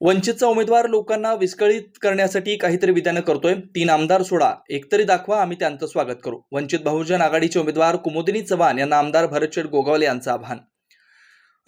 वंचितचा उमेदवार लोकांना विस्कळीत करण्यासाठी काहीतरी विधानं करतोय. तीन आमदार सोडा. एकतरी दाखवा आम्ही त्यांचं स्वागत करू. वंचित बहुजन आघाडीचे उमेदवार कुमुदिनी चव्हाण यांना आमदार भरतशेठ गोगावले यांचं आव्हान.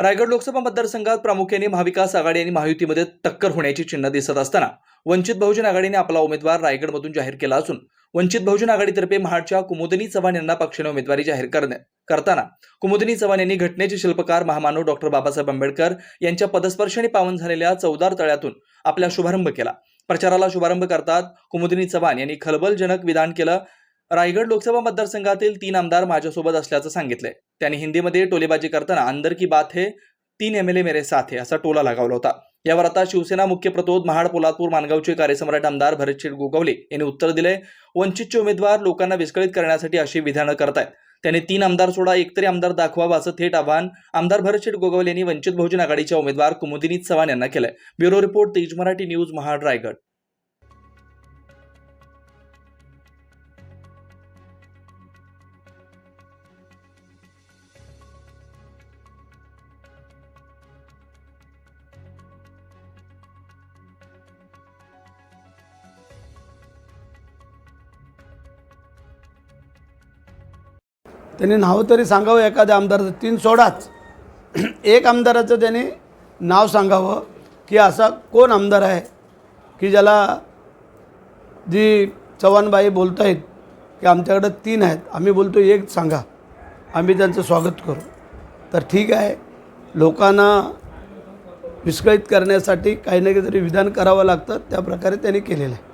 रायगड लोकसभा मतदारसंघात प्रामुख्याने महाविकास आघाडी आणि महायुतीमध्ये टक्कर होण्याची चिन्ह दिसत असताना वंचित बहुजन आघाडीने आपला उमेदवार रायगडमधून जाहीर केला असून वंचित बहुजन आघाडीतर्फे महाडच्या कुमुदिनी चव्हाण यांना पक्षाने उमेदवारी जाहीर करण्या करताना कुमुदिनी चव्हाण यांनी घटनेचे शिल्पकार महामानव डॉक्टर बाबासाहेब आंबेडकर यांच्या पदस्पर्शाने पावन झालेल्या चौदार तळ्यातून आपला शुभारंभ केला. प्रचाराला शुभारंभ करतात कुमुदिनी चव्हाण यांनी खलबलजनक विधान केलं. रायगड लोकसभा मतदारसंघातील तीन आमदार माझ्यासोबत असल्याचं सांगितलंय. त्यांनी हिंदीमध्ये टोलेबाजी करताना अंदर की बात हे तीन एम एल ए मेरे साथ हे असा टोला लगावला होता. यावर आता शिवसेना मुख्य प्रतोद महाड पोलादपूर मानगावचे कार्यसम्राट आमदार भरतशेठ गोगावले यांनी उत्तर दिले वंचितचे उमेदवार लोकांना विस्कळीत करण्यासाठी अशी विधानं करतायत. त्यांनी तीन आमदार सोडा एकतरी आमदार दाखवावा असं थेट आवाहन आमदार भरतशेठ गोगावले यांनी वंचित बहुजन आघाडीच्या उमेदवार कुमुदिनी चव्हाण यांना केलंय. ब्युरो रिपोर्ट तेज मराठी न्यूज महाड रायगड. त्यांनी नाव तरी सांगावं एखाद्या आमदाराचं. तीन सोडाच. एक आमदाराचं त्याने नाव सांगावं की असा कोण आमदार आहे की ज्याला जी चव्हाणबाई बोलत आहेत की आमच्याकडं तीन आहेत आम्ही बोलतो एक सांगा. आम्ही त्यांचं स्वागत करू. तर ठीक आहे लोकांना विस्कळीत करण्यासाठी काही ना काहीतरी विधान करावं लागतं त्या प्रकारे त्यांनी केलेलं आहे.